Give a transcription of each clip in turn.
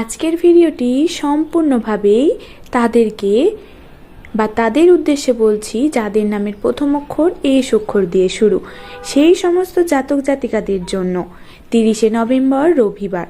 আজকের ভিডিওটি সম্পূর্ণভাবেই তাদেরকে বা তাদের উদ্দেশ্যে বলছি, যাদের নামের প্রথম অক্ষর এস অক্ষর দিয়ে শুরু। সেই সমস্ত জাতক জাতিকাদের জন্য তিরিশে নভেম্বর রবিবার।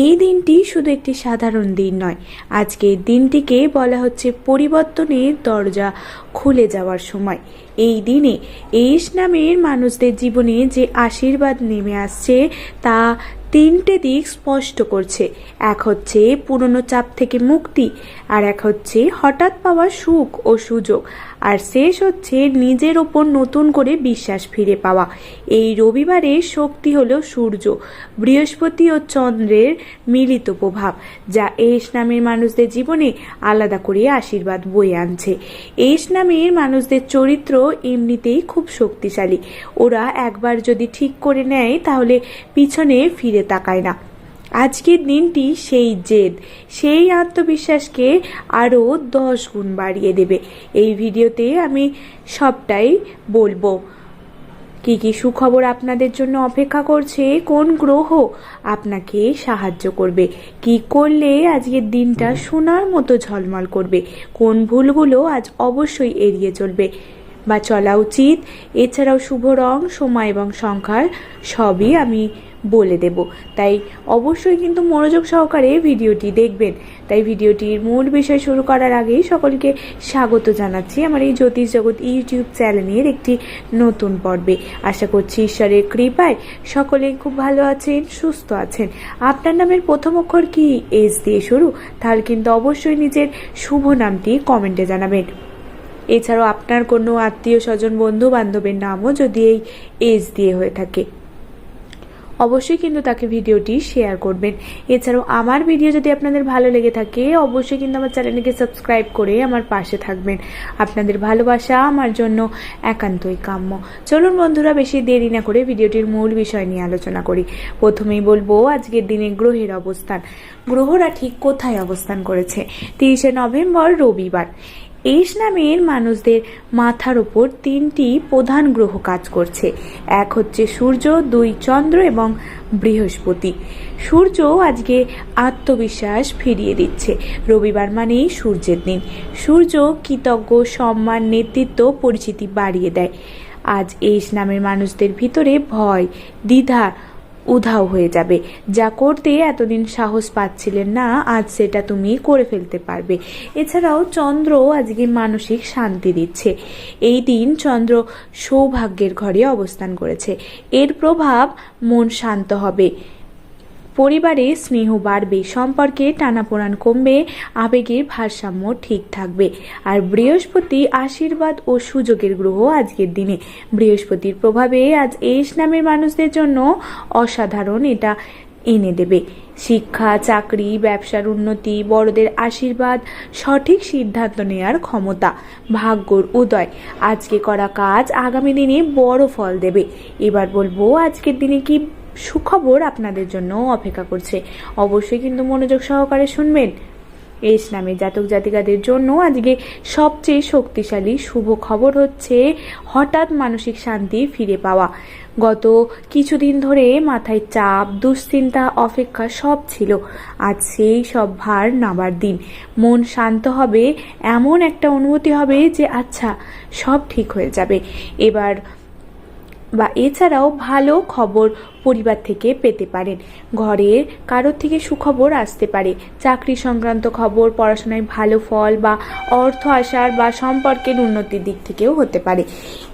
এই দিনটি শুধু একটি সাধারণ দিন নয়, আজকের দিনটিকে বলা হচ্ছে পরিবর্তনের দরজা খুলে যাওয়ার সময়। এই দিনে এস নামের মানুষদের জীবনে যে আশীর্বাদ নেমে আসছে, তা তিনটে দিক স্পষ্ট করছে। এক হচ্ছে পুরনো চাপ থেকে মুক্তি, আর এক হচ্ছে হঠাৎ পাওয়া সুখ ও সুযোগ, আর শেষ হচ্ছে নিজের ওপর নতুন করে বিশ্বাস ফিরে পাওয়া। এই রবিবারে শক্তি হলো সূর্য, বৃহস্পতি ও চন্দ্রের মিলিত প্রভাব, যা এস নামের মানুষদের জীবনে আলাদা করে আশীর্বাদ বয়ে আনছে। এস নামের মানুষদের চরিত্র এমনিতেই খুব শক্তিশালী। ওরা একবার যদি ঠিক করে নেয়, তাহলে পিছনে ফিরে তাকায় না। আজকের দিনটি সেই জেদ। সেই আত্মবিশ্বাসকে আরও দশ গুণ বাড়িয়ে দেবে। এই ভিডিওতে আমি সবটাই বলব। কি কি সুখবর আপনাদের জন্য অপেক্ষা করছে? কোন গ্রহ আপনাকে সাহায্য করবে? কি করলে আজকের দিনটা সোনার মতো ঝলমল করবে? কোন ভুলগুলো আজ অবশ্যই এড়িয়ে চলবে? বা চলা উচিত। এছাড়াও শুভ রং, সময় এবং সংখ্যার সবই আমি বলে দেব। তাই অবশ্যই কিন্তু মনোযোগ সহকারে ভিডিওটি দেখবেন। তাই ভিডিওটির মূল বিষয় শুরু করার আগেই সকলকে স্বাগত জানাচ্ছি আমার এই জ্যোতিষ জগৎ ইউটিউব চ্যানেলের একটি নতুন পর্বে। আশা করছি ঈশ্বরের কৃপায় সকলে খুব ভালো আছেন, সুস্থ আছেন। আপনার নামের প্রথম অক্ষর কি? এস দিয়ে শুরু। তাহলে কিন্তু অবশ্যই নিজের শুভ নামটি কমেন্টে জানাবেন। এছাড়াও আপনার কোনো আত্মীয় স্বজন বন্ধু বান্ধবের নামও যদি এই এজ দিয়ে হয়ে থাকে। অবশ্যই কিন্তু তাকে ভিডিওটি শেয়ার করবেন। এছাড়াও আমার ভিডিও যদি আপনাদের ভালো লেগে থাকে, অবশ্যই কিন্তু আমার চ্যানেলটিকে সাবস্ক্রাইব করে আমার পাশে থাকবেন। আপনাদের ভালোবাসা আমার জন্য একান্তই কাম্য। চলুন বন্ধুরা, বেশি দেরি না করে ভিডিওটির মূল বিষয় নিয়ে আলোচনা করি। প্রথমেই বলব, আজকের দিনে গ্রহের অবস্থান। গ্রহরা ঠিক কোথায় অবস্থান করেছে? তিরিশে নভেম্বর, রবিবার। এস নামের মানুষদের মাথার ওপর তিনটি প্রধান গ্রহ কাজ করছে। এক হচ্ছে সূর্য, দুই চন্দ্র এবং বৃহস্পতি। সূর্য আজকে আত্মবিশ্বাস ফিরিয়ে দিচ্ছে। রবিবার মানেই সূর্যের দিন। সূর্য কৃতজ্ঞ, সম্মান, নেতৃত্ব, পরিচিতি বাড়িয়ে দেয়। আজ এস নামের মানুষদের ভিতরে ভয়, দ্বিধা উধাও হয়ে যাবে। যা করতে এতদিন সাহস পাচ্ছিলেন না, আজ সেটা তুমি করে ফেলতে পারবে। এছাড়াও চন্দ্র আজকে মানসিক শান্তি দিচ্ছে। এই দিন চন্দ্র সৌভাগ্যের ঘরে অবস্থান করেছে। এর প্রভাব মন শান্ত হবে। পরিবারে স্নেহ বাড়বে, সম্পর্কে টানাপোড়ান কমবে, আবেগের ভারসাম্য ঠিক থাকবে। আর বৃহস্পতি আশীর্বাদ ও সুযোগের গ্রহ আজকের দিনে। বৃহস্পতির প্রভাবে আজ এস নামের মানুষদের জন্য অসাধারণ এটা এনে দেবে। শিক্ষা, চাকরি, ব্যবসার উন্নতি, বড়দের আশীর্বাদ, সঠিক সিদ্ধান্ত নেওয়ার ক্ষমতা, ভাগ্যর উদয়। আজকে করা কাজ আগামী দিনে বড় ফল দেবে। এবার বলব আজকের দিনে কি সুখবর আপনাদের জন্য অপেক্ষা করছে। অবশ্যই কিন্তু মনোযোগ সহকারে শুনবেন। এস নামে জাতক জাতিকাদের জন্য আজকে সবচেয়ে শক্তিশালী শুভ খবর হচ্ছে হঠাৎ মানসিক শান্তি ফিরে পাওয়া। গত কিছুদিন ধরে মাথায় চাপ, দুশ্চিন্তা, অপেক্ষা সব ছিল। আজ সেই সব ভার নাবার দিন। মন শান্ত হবে, এমন একটা অনুভূতি হবে যে আচ্ছা সব ঠিক হয়ে যাবে। এবার বা এছাড়াও ভালো খবর পরিবার থেকে পেতে পারেন। ঘরের কারোর থেকে সুখবর আসতে পারে। চাকরি সংক্রান্ত খবর, পড়াশোনায় ভালো ফল বা অর্থ আসার বা সম্পর্কের উন্নতির দিক থেকেও হতে পারে।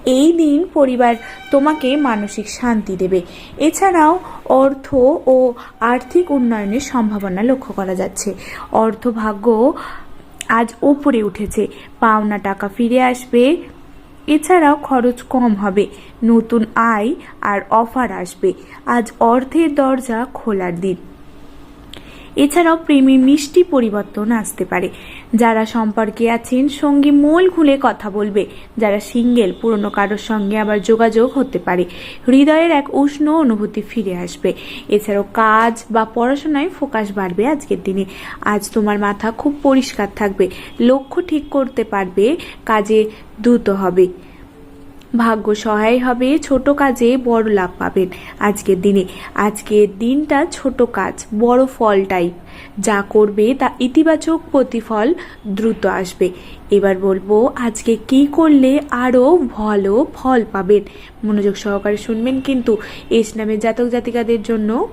এই দিন পরিবার তোমাকে মানসিক শান্তি দেবে। এছাড়াও অর্থ ও আর্থিক উন্নয়নের সম্ভাবনা লক্ষ্য করা যাচ্ছে। অর্থভাগ্য আজ ওপরে উঠেছে। পাওনা টাকা ফিরে আসবে। এছাড়াও খরচ কম হবে। নতুন আয় আর অফার আসবে। আজ অর্থের দরজা খোলার দিন। এছাড়াও প্রেমে মিষ্টি পরিবর্তন আসতে পারে। যারা সম্পর্কে আছেন, সঙ্গে মূল খুলে কথা বলবে। যারা সিঙ্গেল, পুরনো কারোর সঙ্গে আবার যোগাযোগ হতে পারে। হৃদয়ের এক উষ্ণ অনুভূতি ফিরে আসবে। এছাড়াও কাজ বা পড়াশোনায় ফোকাস বাড়বে আজকের দিনে। আজ তোমার মাথা খুব পরিষ্কার থাকবে। লক্ষ্য ঠিক করতে পারবে, কাজে দ্রুত হবে। ভাগ্য সহায় হবে, ছোট কাজে বড় লাভ পাবেন। আজকের দিনে, আজকের দিনটা ছোট কাজ, বড় ফল টাইপ যা করবে তা ইতিবাচক প্রতিফল দ্রুত আসবে। এবার বলব, আজকে কি করলে আরও ভালো ফল পাবেন? মনোযোগ সহকারে শুনবেন কিন্তু, এস নামের জাতক জাতিকাদের জন্য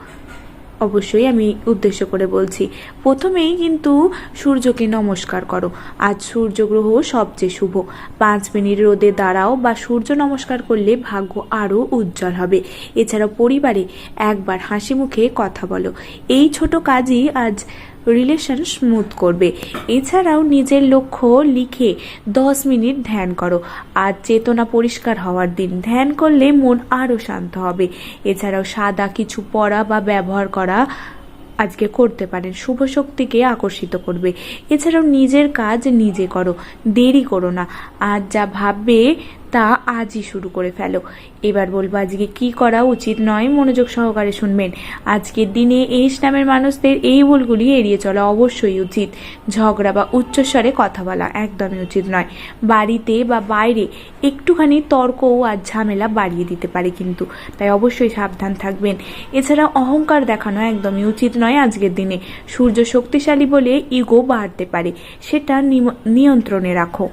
অবশ্যই আমি উদ্দেশ্য করে বলছি। প্রথমেই কিন্তু সূর্যকে নমস্কার করো। আজ সূর্যগ্রহ সবচেয়ে শুভ। পাঁচ মিনিট রোদে দাঁড়াও বা সূর্য নমস্কার করলে ভাগ্য আরও উজ্জ্বল হবে। এছাড়া পরিবারে একবার হাসি মুখে কথা বলো। এই ছোট কাজই আজ রিলেশন স্মুথ করবে। এছাড়াও নিজের লক্ষ্য লিখে দশ মিনিট ধ্যান করো। আর চেতনা পরিষ্কার হওয়ার দিন ধ্যান করলে মন আরও শান্ত হবে। এছাড়াও সাদা কিছু পড়া বা ব্যবহার করা আজকে করতে পারেন। শুভ শক্তিকে আকর্ষিত করবে। এছাড়াও নিজের কাজ নিজে করো। দেরি করো না। আর যা ভাববে তা আজই শুরু করে ফেলো। এবার বলব আজকে কি করা উচিত নয় মনোযোগ সহকারে শুনবেন। আজকের দিনে এই নামের মানুষদের এই ভুলগুলি এড়িয়ে চলা অবশ্যই উচিত। ঝগড়া বা উচ্চস্বরে কথা বলা একদমই উচিত নয়। বাড়িতে বা বাইরে একটুখানি তর্কও আর ঝামেলা বাড়িয়ে দিতে পারে কিন্তু। তাই অবশ্যই সাবধান থাকবেন। এছাড়া অহংকার দেখানো একদমই উচিত নয় আজকের দিনে। সূর্য শক্তিশালী বলে ইগো বাড়তে পারে। সেটা নিয়ন্ত্রণে রাখো।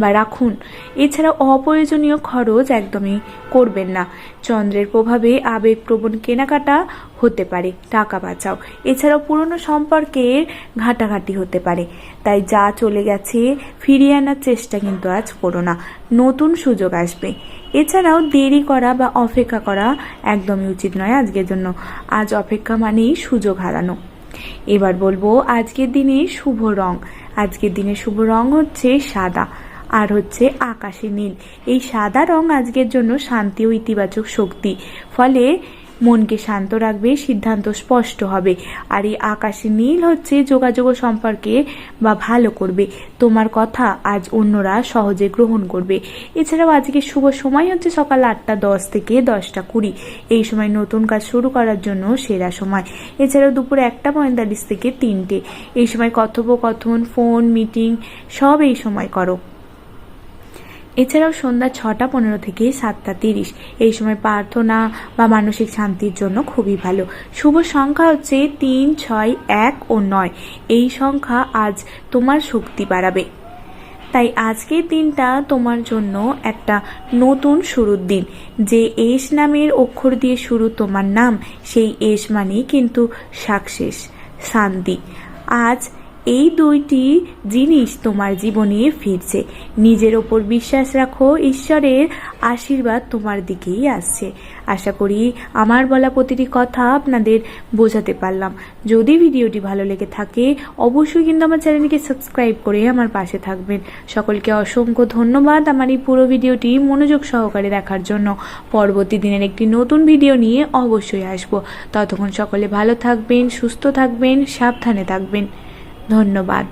বা রাখুন। এছাড়া অপ্রয়োজনীয় খরচ একদমই করবেন না। চন্দ্রের প্রভাবে আবেগপ্রবণ কেনাকাটা হতে পারে, টাকা বাঁচাও। এছাড়াও পুরনো সম্পর্কের ঘাটাঘাটি হতে পারে। তাই যা চলে গেছে, ফিরিয়ে আনার চেষ্টা কিন্তু আজ করো না। নতুন সুযোগ আসবে। এছাড়াও দেরি করা বা অপেক্ষা করা একদমই উচিত নয় আজকের জন্য। আজ অপেক্ষা মানেই সুযোগ হারানো। এবার বলব, আজকের দিনে শুভ রং। আজকের দিনে শুভ রং হচ্ছে সাদা। আর হচ্ছে আকাশি নীল। এই সাদা রং আজকের জন্য শান্তি ও ইতিবাচক শক্তি। ফলে মনকে শান্ত রাখবে, সিদ্ধান্ত স্পষ্ট হবে। আর এই আকাশে নীল হচ্ছে যোগাযোগ সম্পর্কে বা ভালো করবে। তোমার কথা আজ অন্যরা সহজে গ্রহণ করবে। এছাড়াও আজকে শুভ সময় হচ্ছে সকাল আটটা দশ থেকে দশটা কুড়ি। এই সময় নতুন কাজ শুরু করার জন্য সেরা সময়। এছাড়াও দুপুর একটা পঁয়তাল্লিশ থেকে তিনটে। এই সময় কথোপকথন, ফোন, মিটিং সব এই সময় করো। এছাড়াও সন্ধ্যা ছটা পনেরো থেকে সাতটা তিরিশ। এই সময় প্রার্থনা বা মানসিক শান্তির জন্য খুবই ভালো। শুভ সংখ্যা হচ্ছে তিন, ছয়, এক ও নয়। এই সংখ্যা আজ তোমার শক্তি বাড়াবে। তাই আজকের দিনটা তোমার জন্য একটা নতুন শুরুর দিন। যে এস নামের অক্ষর দিয়ে শুরু তোমার নাম, সেই এস মানেই কিন্তু সাকসেস, শান্তি। আজ এই দুইটি জিনিস তোমার জীবনে ফিরছে। নিজের ওপর বিশ্বাস রাখো, ঈশ্বরের আশীর্বাদ তোমার দিকেই আসছে। আশা করি আমার বলা প্রতিটি কথা আপনাদের বোঝাতে পারলাম। যদি ভিডিওটি ভালো লেগে থাকে, অবশ্যই কিন্তু আমার চ্যানেলকে সাবস্ক্রাইব করে আমার পাশে থাকবেন। সকলকে অসংখ্য ধন্যবাদ আমার এই পুরো ভিডিওটি মনোযোগ সহকারে দেখার জন্য। পরবর্তী দিনের একটি নতুন ভিডিও নিয়ে অবশ্যই আসব। ততক্ষণ সকলে ভালো থাকবেন, সুস্থ থাকবেন, সাবধানে থাকবেন। ধন্যবাদ।